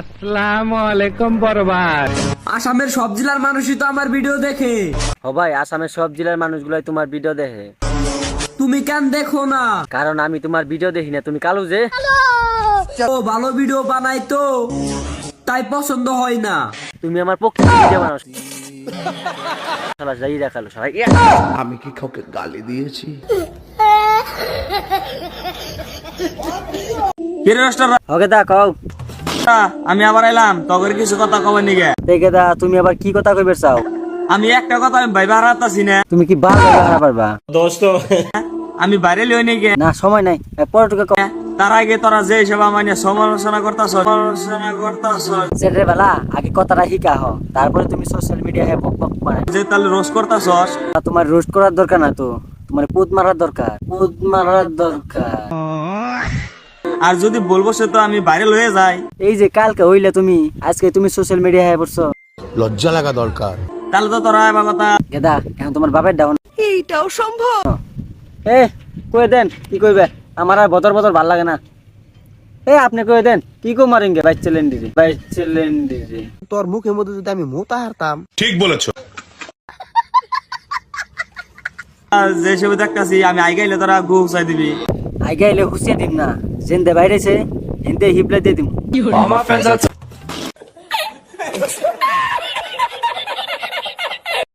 আসসালামু আলাইকুম বরবাদ আসামের সব জেলার মানুষই তো আমার ভিডিও দেখে। ও ভাই আসামের সব জেলার মানুষগুলাই তোমার ভিডিও দেখে। তুমি কেন দেখো না? কারণ আমি তোমার ভিডিও দেখি না তুমি কালু যে। ও ভালো ভিডিও বানাই তো। তাই পছন্দ হয় না। তুমি আমার পক্ষে ভিডিও বানাও? শালা যাই দেখাল সবাই আমি কি কাউকে গালি দিয়েছি? ওকে দা কও। আমি আবার এলাম। তগর কিছু কথা কবে নিগে। দেখে দা তুমি আবার কি কথা কইবে চাও? আমি একটা কথা আমি ভাই হারাতাছি না। তুমি কি বাল হারা পারবা? আমি বাইরে লই নিগে না সময় নাই। পরে তোকে তার আগে তোরা যে হিসেবে মানে সমালোচনা করতাছ সমালোচনা করতাছ। সেরে বেলা আগে কথাটা শিকা হ। তারপরে তুমি সোশ্যাল মিডিয়া হে বক বক মানে যে তাহলে রোজ করতাছ। তোমার রোস্ট করার দরকার না তো? তোমার পুত মারার দরকার। পুত মারার দরকার। আর যদি বলব সে তো আমি বাইরে লয়ে যাই। এই যে কালকে হইলে তুমি আজকে তুমি সোশ্যাল মিডিয়া হে পড়ছো। লজ্জা লাগা দরকার। তাহলে তো তোরা এবার কথা গেদা এখন তোমার বাপের ডাউন। এইটাও সম্ভব। এ কই দেন কি কইবে? আমার আর বদর বদর ভালো লাগে না। এ আপনি কই দেন কি কো মারেঙ্গে বাইক চলেন দিদি বাইক চলেন দিদি তোর মুখের মধ্যে যদি আমি মোতা হারতাম ঠিক আর যে হিসেবে দেখতাছি আমি আই গাইলে তোরা গু চাই দিবি। আগে এলে হুসিয়া দিম না। জিন্দে বাইরেছে হিন্দে হিপলে দিয়ে দিব